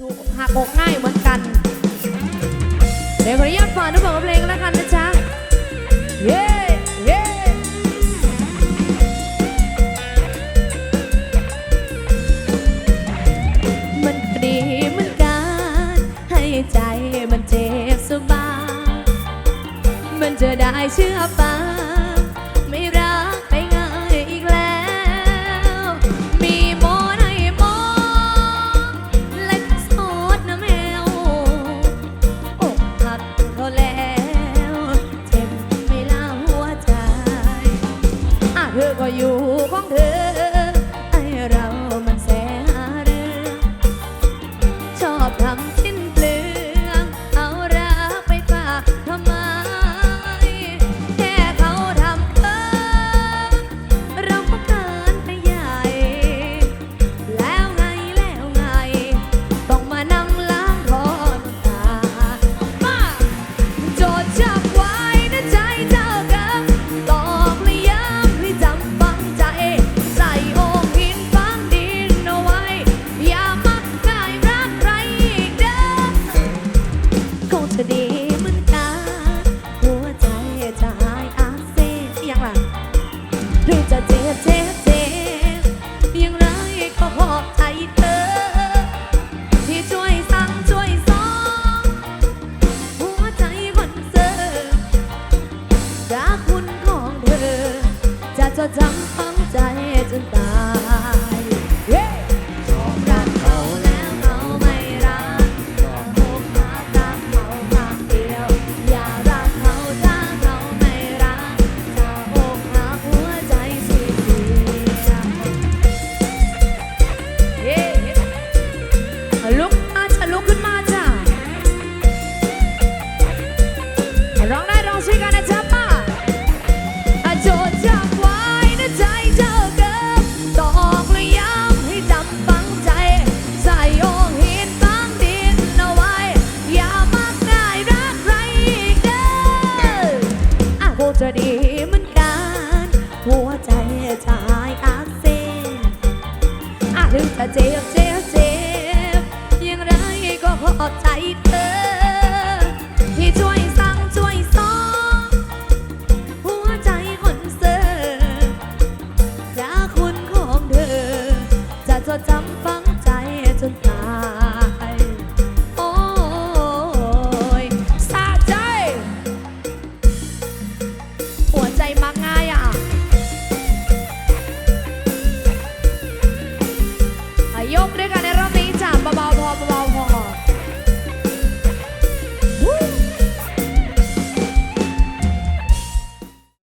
ถูกหักอกง่ายเหมือนกัน เดี๋ยวขออนุญาตฝากทุกคนกเพลงแล้วกันนะจ๊ะ เย้เย้มันดีเหมือนกัน ให้ใจมันเจ็บสบาย มันจะได้เชื่อฟัง 藏在 จะดีเหมือนกัน หัวใจจะหายอาเสบอาจจะเจ็บเจ็บเจ็บยังไรก็พอใจเธอ